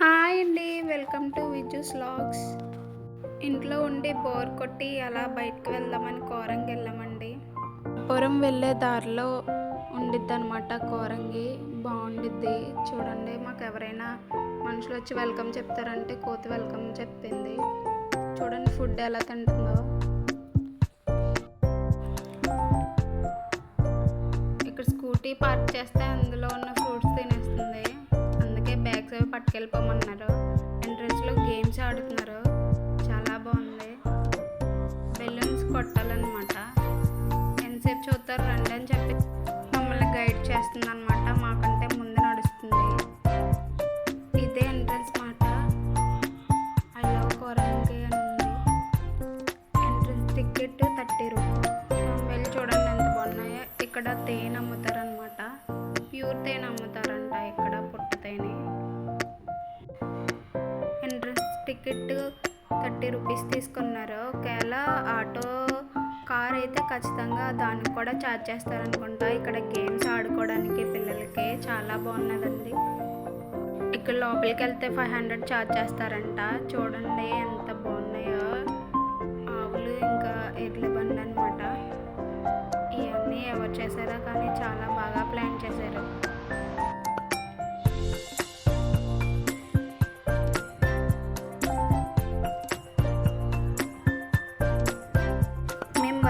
Hi అండి welcome to విజుస్ logs. ఇంట్లో ఉండి బోర్ కొట్టి అలా బయటకు వెళ్దామని కోరంగి వెళ్ళామండి. పొరం వెళ్ళే దారిలో ఉండిద్ది అనమాట కోరంగి. బాగుండిద్ది. చూడండి మాకు ఎవరైనా మనుషులు వచ్చి వెల్కమ్ చెప్తారంటే కోతి వెల్కమ్ చెప్పింది. చూడండి ఫుడ్ ఎలా తింటుందో. ఇక్కడ స్కూటీ పార్క్ చేస్తే అందులో ఉన్న బ్యాగ్స్ అవి పట్టుకెళ్ళిపోమన్నారు. ఎంట్రెన్స్లో గేమ్స్ ఆడుతున్నారు. చాలా బాగుంది. బెలూన్స్ కొట్టాలన్నమాట. ఎంతసేపు చూస్తారు? రండి అని చెప్పి మమ్మల్ని గైడ్ చేస్తుంది అనమాట మాకంటే ముందు నడుస్తుంది. ఇదే ఎంట్రన్స్ మాట. ఐ లవ్ కోరంగి అని ఉంది. Entrance ticket thirty rupees. వెళ్ళి చూడండి ఎంత బాగున్నాయో. ఇక్కడ తేనె అమ్ముతారనమాట ప్యూర్ తేనె అమ్ముతారండి. టికెట్ థర్టీ రూపీస్ తీసుకున్నారు. ఒకవేళ ఆటో కార్ అయితే ఖచ్చితంగా దానికి కూడా ఛార్జ్ చేస్తారనుకుంటా. ఇక్కడ గేమ్స్ ఆడుకోవడానికి పిల్లలకి చాలా బాగున్నదండి. ఇక్కడ లోపలికి వెళ్తే ఫైవ్ హండ్రెడ్ ఛార్జ్ చేస్తారంట. చూడండి ఎంత బాగున్నాయో. ఆవులు ఇంకా ఎడ్ల బండి అనమాట ఇవన్నీ ఎవరు చేశారో కానీ చాలా బాగా ప్లాన్ చేశారు.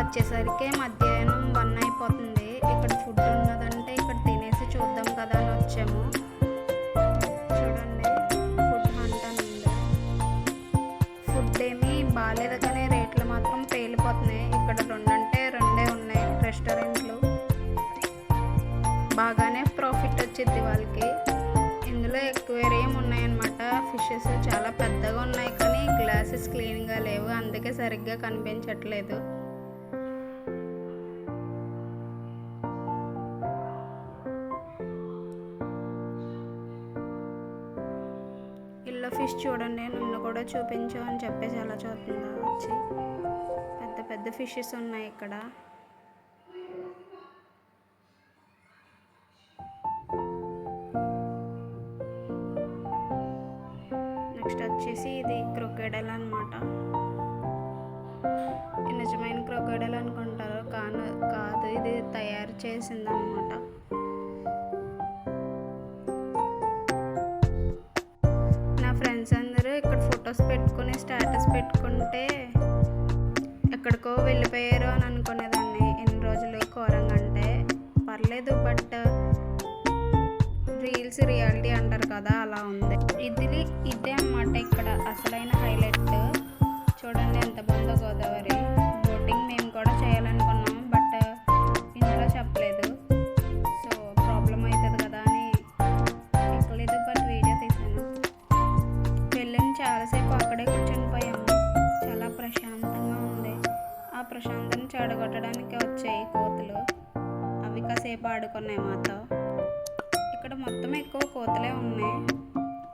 వచ్చేసరికి మధ్యాహ్నం వన్ అయిపోతుంది. ఇక్కడ ఫుడ్ ఉన్నదంటే ఇక్కడ తినేసి చూద్దాం కదా అని వచ్చాము. చూడండి ఫుడ్ హంట్ ఉంది? ఫుడ్ ఏమీ బాగాలేదు కానీ రేట్లు మాత్రం పేలిపోతున్నాయి. ఇక్కడ రెండు అంటే రెండే ఉన్నాయి రెస్టారెంట్లు. బాగానే ప్రాఫిట్ వచ్చింది వాళ్ళకి. ఇందులో ఎక్కువేరియం ఉన్నాయన్నమాట? ఫిషెస్ చాలా పెద్దగా ఉన్నాయి కానీ గ్లాసెస్ క్లీన్గా లేవు. అందుకే సరిగ్గా కనిపించట్లేదు. ఇల్లు ఫిష్ చూడండి నన్ను కూడా చూపించు అని చెప్పేసి అలా చూస్తుందా వచ్చి. పెద్ద పెద్ద ఫిషెస్ ఉన్నాయి ఇక్కడ. నెక్స్ట్ వచ్చేసి ఇది క్రొకెడల్ అనమాట నిజమైన క్రొకెడల్ అనుకుంటారు కాను కాదు ఇది తయారు చేసింది ఫొటోస్ పెట్టుకుని స్టేటస్ పెట్టుకుంటే ఎక్కడికో వెళ్ళిపోయారు అని అనుకునేదాన్ని. ఎన్ని రోజులు ఘోరంగా అంటే పర్లేదు బట్ రీల్స్ రియాలిటీ అంటారు కదా అలా ఉంది. ఇది ఇదే అన్నమాట ఇక్కడ అసలైన హైలైట్. చూడండి ఎంత బాగుందో గోదావరి. ప్రశాంతం చెడగొట్టడానికి వచ్చాయి కోతులు. అవి కాసేపు ఆడుకున్నాయి మాతో. ఇక్కడ మొత్తం ఎక్కువ కోతలే ఉన్నాయి.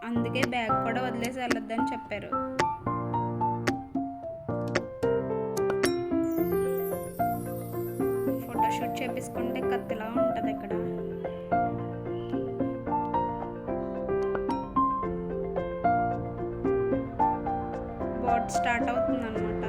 అందుకే బ్యాగ్ కూడా వదిలేసి వెళ్ళొద్దని చెప్పారు. ఫోటోషూట్ చేపించుకుంటే కత్తిలా ఉంటుంది ఇక్కడ. బోట్ స్టార్ట్ అవుతుంది అనమాట